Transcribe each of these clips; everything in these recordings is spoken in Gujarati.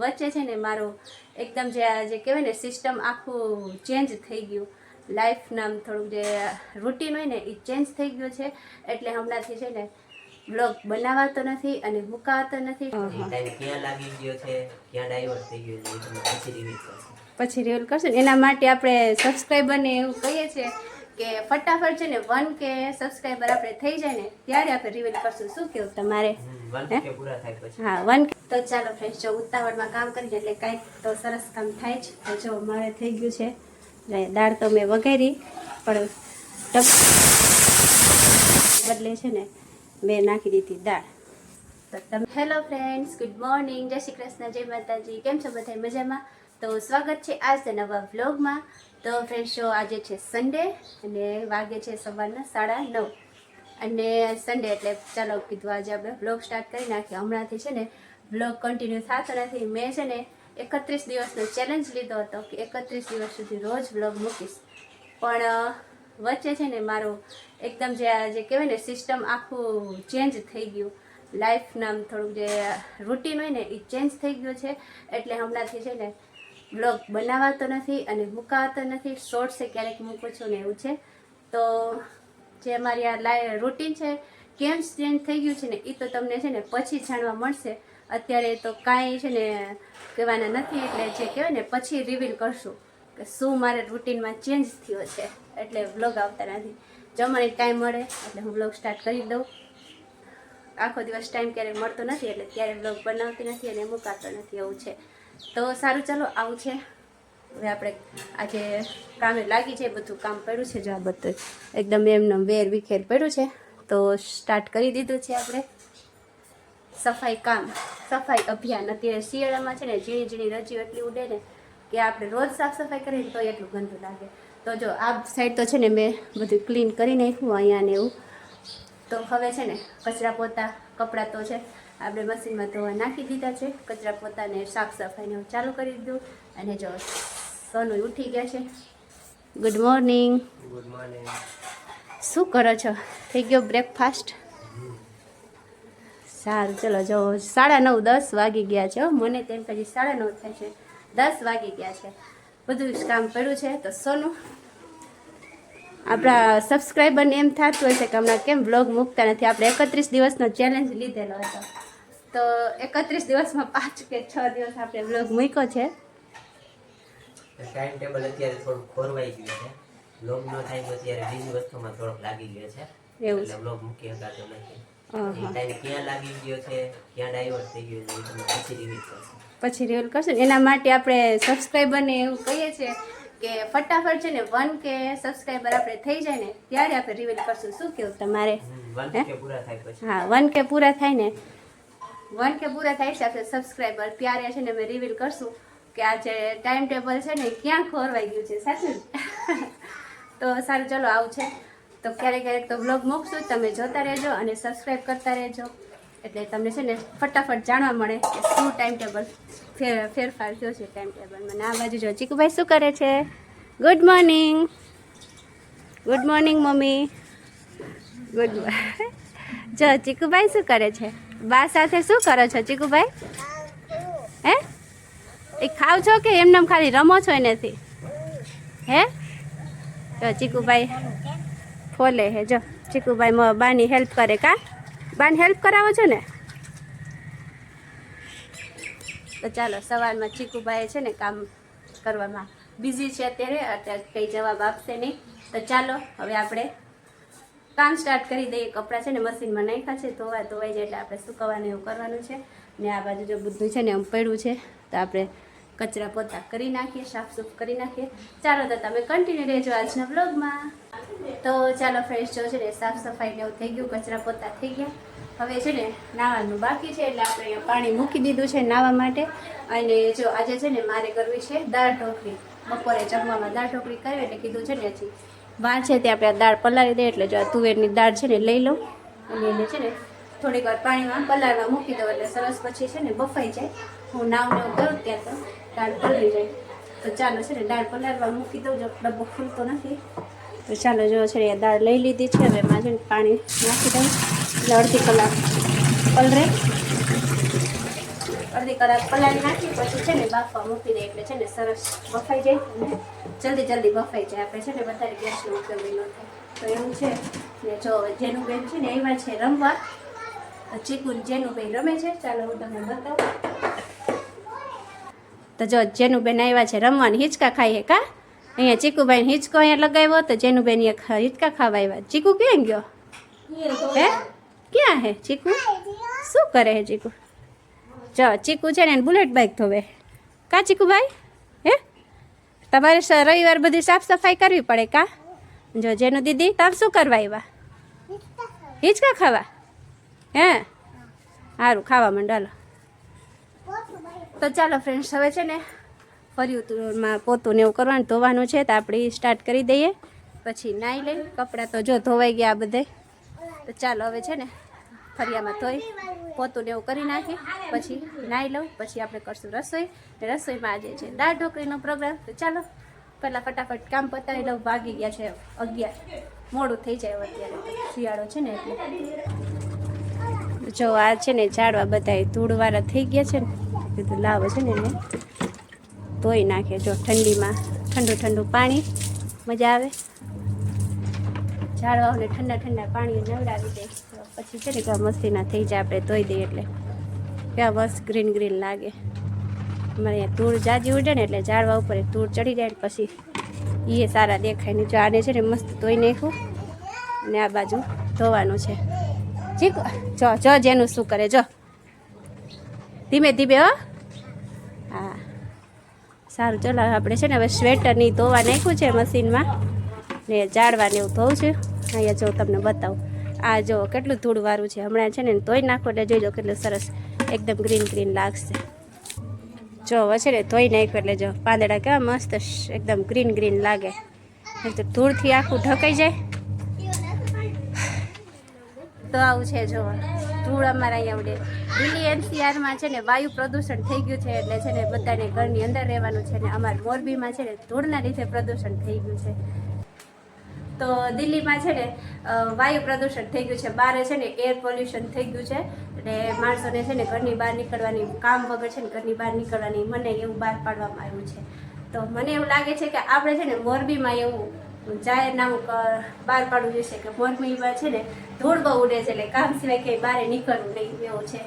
વચ્ચે છે ને મારો એકદમ જે આ જે કહેવાય ને સિસ્ટમ આખું ચેન્જ થઈ ગયું. લાઈફ નામ થોડુંક જે રૂટીન હોય ને એ ચેન્જ થઈ ગયું છે. એટલે હમણાંથી છે ને બ્લોગ બનાવાતો નથી અને મુકાતો નથી. ક્યાં લાગી ગયો છે? ક્યાં ડાયવર્ટ થઈ ગયો છે? પછી રિવીલ કરશો પછી રિવીલ કરશું એના માટે આપણે સબસ્ક્રાઈબરને એવું કહીએ છીએ કે ફટાફટ છે ને વન કે સબસ્ક્રાઈબર આપણે થઈ જાય ને ત્યારે આપણે રિવીલ કરશું. શું કેવું તમારે? હે? વન તો ચાલો ફ્રેન્ડ જો ઉતાવળમાં કામ કરીએ એટલે કાંઈક તો સરસ કામ થાય જ. તો જો મારે થઈ ગયું છે. દાળ તો મેં વઘારી પણ બદલે છે ને મેં નાખી દીધી દાળ. તો તમે હેલો ફ્રેન્ડ્સ ગુડ મોર્નિંગ જય શ્રી કૃષ્ણ જય માતાજી. કેમ છો બધા મજામાં? તો સ્વાગત છે આજ નવા વ્લોગમાં. તો ફ્રેન્ડ શો આજે છે સન્ડે અને વાગે છે સવારના સાડા નવ. અને સન્ડે એટલે ચાલો કીધું આજે આપણે વ્લોગ સ્ટાર્ટ કરી નાખીએ. હમણાંથી છે ને વ્લોગ કન્ટિન્યુ થતો નથી. મેં છે ને એકત્રીસ દિવસનો ચેલેન્જ લીધો હતો કે એકત્રીસ દિવસ સુધી રોજ વ્લોગ મૂકીશ. પણ વચ્ચે છે ને મારું એકદમ જે જે કહેવાય ને સિસ્ટમ આખું ચેન્જ થઈ ગયું. લાઈફ નામ થોડુંક જે રૂટીન હોય ને એ ચેન્જ થઈ ગયું છે. એટલે હમણાંથી છે ને બ્લોગ બનાવાતો નથી અને મુકાતો નથી. શોર્ટ્સે ક્યારેક મૂકું છું ને એવું છે. તો જે અમારી આ લાઈ રૂટીન છે, કેમ ચેન્જ થઈ ગયું છે ને એ તો તમને છે ને પછી જાણવા મળશે. અત્યારે તો કાંઈ છે ને કહેવાના નથી, એટલે જે કહેવાય ને, પછી રિવીલ કરશું કે શું મારે રૂટીનમાં ચેન્જ થયો છે. એટલે વ્લોગ આવતા નથી. જો ટાઈમ મળે, એટલે હું વ્લોગ સ્ટાર્ટ કરી દઉં. આખો દિવસ ટાઈમ ક્યારેક મળતો નથી, એટલે ક્યારેય બ્લોગ બનાવતી નથી અને મુકાતો નથી, એવું છે. તો સારું, ચાલો આવું છે. હવે આપણે આજે કામે લાગી છે, બધું કામ પડ્યું છે, જો આ બધું એકદમ એમને વેર વિખેર પડ્યું છે. તો સ્ટાર્ટ કરી દીધું છે આપણે. સફાઈ કામ, સફાઈ અભિયાન. અત્યારે શિયાળામાં છે ને ઝીણી ઝીણી રજીઓ એટલી ઉડે ને કે આપણે રોજ સાફ સફાઈ કરીએ તો એટલું ગંદુ લાગે. તો જો આ સાઈડ તો છે ને મેં બધું ક્લીન કરી નાખ્યું, અહીંયા ને એવું. તો હવે છે ને કચરા પોતા, કપડાં તો છે. આપણે મશીનમાં ધોવા નાખી દીધા છે. કચરા પોતાને સાફ સફાઈને હું ચાલુ કરી દીધું અને જો સોનું ઉઠી ગયા છે. ગુડ મોર્નિંગ ગુડ મોર્નિંગ શું કરો છો? થઈ ગયો બ્રેકફાસ્ટ સારું ચલો જો સાડા નવ દસ વાગી ગયા છે મને તેમ પછી સાડા નવ થાય છે. દસ વાગી ગયા છે. બધું જ કામ પડ્યું છે. તો સોનું આપણા સબસ્ક્રાઈબરને એમ થતું હોય છે કે હમણાં કેમ બ્લોગ મૂકતા નથી? આપણે એકત્રીસ દિવસનો ચેલેન્જ લીધેલો હતો. તો એકત્રીસ દિવસમાં પાંચ કે છ દિવસ આપણે બ્લોગ મૂક્યો છે. ટાઈમ ટેબલ અત્યારે થોડું ખોરવાઈ ગયું છે. બ્લોગ નો થાય તો અત્યારે બીજી વસ્તુમાં થોડોક લાગી ગયો છે. એવું એટલે બ્લોગ મૂકી શકાતો નથી. ટાઈમ ક્યાં લાગી ગયો છે ક્યાં ડાયવર્ટ થઈ ગયો છે પછી રિવીલ કરશો. પછી રિવીલ કરશું. એના માટે આપણે સબસ્ક્રાઈબરને એવું કહીએ છીએ કે ફટાફટ છે ને વન કે સબસ્ક્રાઈબર આપણે થઈ જાય ને ત્યારે આપણે રિવીલ કરશું. શું કેવું તમારે? હા? વન કે પૂરા થાય ને વન કે પૂરા થાય છે આપણે સબસ્ક્રાઈબર ત્યારે છે ને અમે રિવીલ કરશું કે આ જે ટાઈમ ટેબલ છે ને ક્યાં ખોરવાઈ ગયું છે, સાચું તો સારું, ચલો આવું છે. તો ક્યારેક ક્યારેક તો બ્લોગ મૂકશું, તમે જોતા રહેજો અને સબસ્ક્રાઈબ કરતા રહેજો. એટલે તમને છે ને ફટાફટ જાણવા મળે કે શું ટાઈમ ટેબલ ફેર, ફેરફાર થયો છે ટાઈમ ટેબલમાં આ બાજુ જો ચીકુભાઈ શું કરે છે? Good morning good morning mummy. Good જો ચીકુભાઈ શું કરે છે? બા સાથે શું કરો છો, ચીકુભાઈ? હે? એ ખાવ છો કે એમને એમ ખાલી રમો છો એનાથી? હે? તો ચીકુભાઈ ફોલે હે, જો ચીકુભાઈ બાની હેલ્પ કરે કા? બાની હેલ્પ કરાવો છો ને? તો ચાલો, સવારમાં ચીકુભાઈ છે ને કામ કરવામાં બિઝી છે અત્યારે અત્યારે કંઈ જવાબ આપશે નહીં. તો ચાલો, હવે આપણે કામ સ્ટાર્ટ કરી દઈએ, કપડાં છે ને મશીનમાં નાખ્યા છે ધોવા ધોવાઈ જાય એટલે આપણે સુકવવાનું એવું કરવાનું છે. ને આ બાજુ જો બધું છે ને આમ પડ્યું છે, તો આપણે કચરા પોતા કરી નાખીએ, સાફ સૂફ કરી નાખીએ. ચાલો તો તમે કન્ટિન્યુ રહેજો આજના બ્લોગમાં તો ચાલો ફ્રેશ જો છે ને સાફ સફાઈ ને એવું થઈ ગયું, કચરા પોતા થઈ ગયા. હવે છે ને નાવાનું બાકી છે, એટલે આપણે પાણી મૂકી દીધું છે નાવા માટે. અને જો આજે છે ને મારે કરવી છે દાળ ઢોકળી. બપોરે જમવામાં દાળ ઢોકળી કરવી એટલે કીધું છે ને હજી વાર છે તે આપણે આ દાળ પલાળી દઈએ, એટલે જો આ તુવેરની દાળ છે ને લઈ લઉં. અને એને છે ને થોડીક વાર પાણીમાં પલાળવા મૂકી દઉં, એટલે સરસ પછી છે ને બફાઈ જાય. હું નાવ નાવ કરું ત્યાં તો દાળ પલળી જાય. તો ચાલો છે ને દાળ પલાળવા મૂકી દઉં, જો ડબ્બો ખુલતો નથી. તો ચાલો જો છે ને દાળ લઈ લીધી છે, હવે એમાં છે ને પાણી નાખી દઉં. એટલે અડધી કલાક પલરે. અડધી કલાક પલાળી નાખી પછી છે ને બાફવા મૂકી દે એટલે છે ને સરસ બફાઈ જાય અને જલ્દી જલ્દી બફાઈ જાય. આપણે છે ને વધારે ગેસનો ઉપયોગ ન થાય. તો એવું છે ને જો જેનું બેન છે ને આવ્યા છે રમવા ચીકુ જેનું બેન રમે છે. ચાલો હું તમને બતાવું. તો જો જેનું બેન આવ્યા છે રમવાની હિંચકા ખાઈએ કા? અહીંયા ચીકુભાઈ હિંચકો અહીંયા લગાવ્યો તો જેનું બેન હિંચકા ખાવા આવ્યા. ચીકુ ક્યાં ગયો? હે? ક્યાં હે ચીકુ? શું કરે હે ચીકુ? જો, ચીકુ છે ને બુલેટ બાઇક ધોવે. કા ચીકુભાઈ હે? તમારે રવિવાર બધી સાફ સફાઈ કરવી પડે કા? જો, જેનું દીદી તમે શું કરવા આવ્યા હિંચકા ખાવા? હે? સારું ખાવા માંડાલો તો ચાલો ફ્રેન્ડ્સ હવે છે ને ફર્યુંમાં પોતું ને એવું કરવાનું, ધોવાનું છે, તો આપણે સ્ટાર્ટ કરી દઈએ. પછી નાહી લઈ, કપડાં તો જો ધોવાઈ ગયા બધે. તો ચાલો, હવે છે ને ફરિયામાં ધોઈ, પોતું ને એવું કરી નાખી, પછી નાહી લઉં, પછી આપણે કરશું રસોઈ. રસોઈમાં આજે છે દાળ ઢોકળીનો પ્રોગ્રામ તો ચાલો, પહેલાં ફટાફટ કામ પતાવી લઉં. ભાગી ગયા છે અગિયાર. મોડું થઈ જાય અત્યારે. શિયાળો છે ને એટલે. જો આ છે ને ઝાડવા બધા ધૂળવાળા થઈ ગયા છે ને. કીધું લાવો છે ને એને. ધોઈ નાખે જો ઠંડીમાં. ઠંડુ ઠંડુ પાણી. મજા આવે. ઝાડવાઓને ઠંડા ઠંડા પાણી નવડાવી દે. પછી છે ને કે મસ્તીના થઈ જાય આપણે ધોઈ દઈએ એટલે. કેવા બસ ગ્રીન ગ્રીન લાગે. અમારે અહીંયા તૂળ જાજી ઉડે ને એટલે ઝાડવા ઉપર તૂળ ચડી જાય ને પછી એ સારા દેખાય ને જો આને છે ને મસ્ત ધોઈ નાખ્યું અને આ બાજુ ધોવાનું છે. ઠીક જો જો જેનું શું કરે, જો. ધીમે ધીમે, હો. હા. સારું, ચલો, આપણે છે ને હવે સ્વેટરની ધોવા નાખ્યું છે મશીનમાં. ને જાળવાને એવું ધોવું છે. અહીંયા જો તમને બતાવું. આ જો કેટલું ધૂળવાળું છે. હમણાં છે ને ધોઈ નાખો એટલે જોઈજો કેટલું સરસ એકદમ ગ્રીન ગ્રીન લાગશે. જો છે ને ધોઈ નાખ્યું એટલે જો પાંદડા કેવા મસ્ત એકદમ ગ્રીન ગ્રીન લાગે. તો ધૂળથી આખું ઢકાઈ જાય. તો આવું છે જો ધૂળ અમારા અહીંયા ઉડે દિલ્હી એનસીઆરમાં છે ને વાયુ પ્રદૂષણ થઈ ગયું છે એટલે છે ને બધાને ઘરની અંદર રહેવાનું છે ને અમારા મોરબીમાં છે ને ધૂળના લીધે પ્રદૂષણ થઈ ગયું છે. તો દિલ્હીમાં છે ને વાયુ પ્રદૂષણ થઈ ગયું છે. બહાર છે ને એર પોલ્યુશન થઈ ગયું છે. એટલે માણસોને છે ને ઘરની બહાર નીકળવાની કામ વગર છે ને ઘરની બહાર નીકળવાની મને એવું બહાર પાડવામાં આવ્યું છે. તો મને એવું લાગે છે કે આપણે છે ને મોરબીમાં એવું જાહેરનામું બહાર પાડવું જોઈશે કે મોરબીમાં છે ને ધૂળ બહુ ઉડે છે એટલે કામ સિવાય કંઈ બહાર નીકળવું નહીં એવું છે.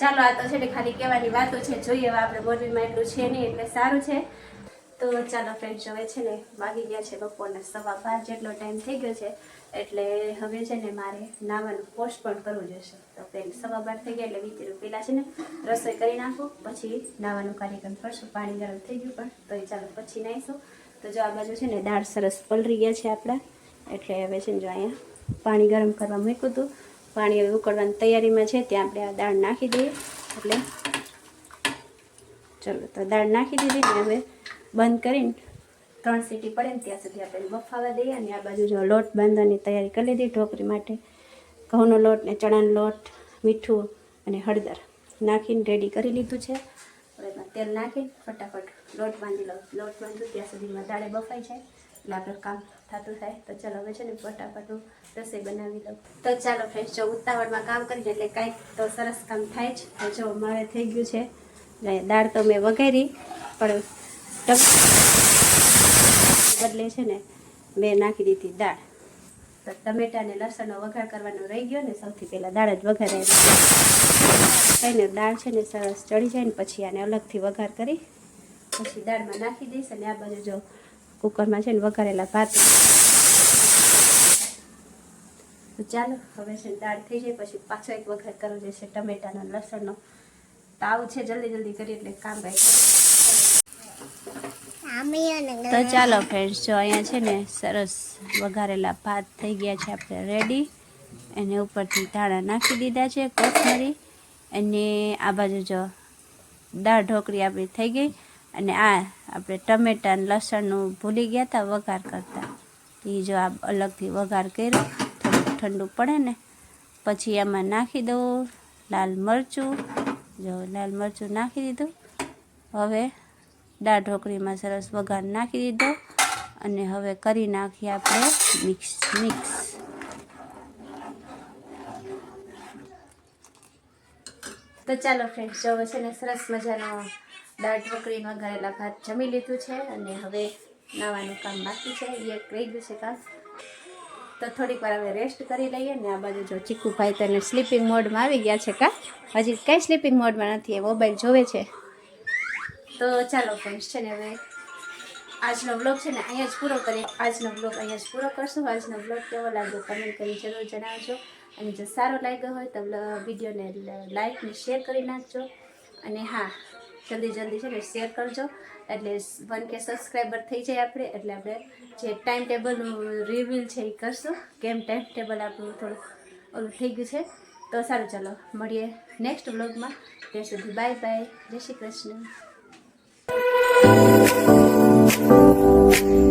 ચાલો, આ તો છે ને ખાલી કહેવાની વાતો છે. જોઈએ હવે આપણે મોરબીમાં એટલું છે નહીં એટલે સારું છે. તો ચાલો ફ્રેન્ડ હવે છે ને વાગી ગયા છે બપોરના સવા બાર જેટલો ટાઈમ થઈ ગયો છે, એટલે હવે છે ને મારે નાવાનું પણ કરવું જશે. તો ફ્રેન્ડ સવા બાર થઈ ગયા એટલે વિચાર્યું પહેલાં છે ને રસોઈ કરી નાખું, પછી નાવાનું કાર્યક્રમ કરશું, પાણી ગરમ થઈ ગયું પણ, તો એ ચાલો પછી નાહીશું તો જો આ બાજુ છે ને દાળ સરસ પલરી ગયા છે આપણા, એટલે હવે છે ને જો અહીંયા પાણી ગરમ કરવા મૂક્યું હતું. પાણી હવે ઉકળવાની તૈયારીમાં છે, ત્યાં આપણે આ દાળ નાખી દઈએ. એટલે ચલો, તો દાળ નાખી દીધી ને હવે બંધ કરીને ત્રણ સીટી પડે ને ત્યાં સુધી આપણે બફાવા દઈએ અને આ બાજુ જો લોટ બાંધવાની તૈયારી કરી લીધી ઢોકરી માટે. ઘઉંનો લોટ ને ચણાનો લોટ, મીઠું અને હળદર નાખીને રેડી કરી લીધું છે. હવે તેલ નાખીને ફટાફટ લોટ બાંધી લઉં. લોટ બાંધું ત્યાં સુધીમાં દાળે બફાઈ જાય એટલે આપણું કામ થતું થાય. તો ચાલો હવે છે ને ફટાફટ હું રસોઈ બનાવી લઉં. તો ચાલો ફ્રેન્ડ જો ઉતાવળમાં કામ કરીને એટલે કાંઈક તો સરસ કામ થાય જ. તો જો મારે થઈ ગયું છે. દાળ તો મેં વઘારી, પણ બદલે છે ને, મેં નાખી દીધી દાળ. તો ટમેટા ને લસણનો વઘાર કરવાનો રહી ગયો ને, સૌથી પહેલાં દાળ જ વઘારે. થઈને દાળ છે ને સરસ ચડી જાય ને, પછી આને અલગથી વઘાર કરી, પછી દાળમાં નાખી દઈશ અને આ બાજુ જો કુકરમાં છે ને વઘારેલા ભાત. તો ચાલો, હવે છે દાળ થઈ જાય, પછી પાછો એક વઘાર કરવો જશે ટમેટાનો લસણનો. તાવ છે જલ્દી જલ્દી કરી, એટલે કામ ભાઈ તો ચાલો ફ્રેન્ડ્સ જો અહીંયા છે ને સરસ વઘારેલા ભાત થઈ ગયા છે આપણે રેડી એને ઉપરથી ધાણા નાખી દીધા છે કોથમરી. અને આ બાજુ જો દાળ ઢોકળી આપણી થઈ ગઈ. અને આ આપણે ટમેટા અને લસણનું ભૂલી ગયા હતા વઘાર કરતા. એ જો આ અલગથી વઘાર કર્યો. થોડુંક ઠંડુ પડે ને. પછી આમાં નાખી દઉં લાલ મરચું. જો લાલ મરચું નાખી દીધું. હવે દાળ ઢોકળીમાં સરસ વઘાર નાખી દીધો અને હવે કરી નાખીએ આપણે મિક્સ મિક્સ. તો ચાલો ફ્રેન્ડ્સ જો છે ને સરસ મજાનો દાળ ઢોકળી વઘારેલા ભાત જમી લીધું છે અને હવે નાવાનું કામ બાકી છે. એ કહી ગયું છે કામ. તો થોડીક વાર હવે રેસ્ટ કરી લઈએ ને આ બાજુ જો ચીકુભાઈ તને સ્લીપિંગ મોડમાં આવી ગયા છે કા? હજી કંઈ સ્લીપિંગ મોડમાં નથી, એ મોબાઈલ જોવે છે. તો ચાલો ફ્રેન્ડ્સ છે ને હવે આજનો બ્લોગ છે ને અહીંયા જ પૂરો કરીએ. આજનો બ્લોગ અહીંયા જ પૂરો કરશું. આજનો બ્લોગ કેવો લાગ્યો કમેન્ટ કરી જરૂર જણાવજો. અને જો સારો લાગ્યો હોય તો વિડીયોને લાઈક ને શેર કરી નાખજો. અને હા, જલ્દી જલ્દી છે ને શેર કરજો. એટલે વન કે સબસ્ક્રાઈબર થઈ જાય આપણે, એટલે આપણે જે ટાઈમ ટેબલનું રિવ્યુલ છે એ કરશું. કેમ ટાઈમ ટેબલ આપણું થોડું ઓલું થઈ ગયું છે. તો સારું, ચાલો મળીએ નેક્સ્ટ બ્લોગમાં ત્યાં સુધી બાય બાય જય શ્રી કૃષ્ણ. you.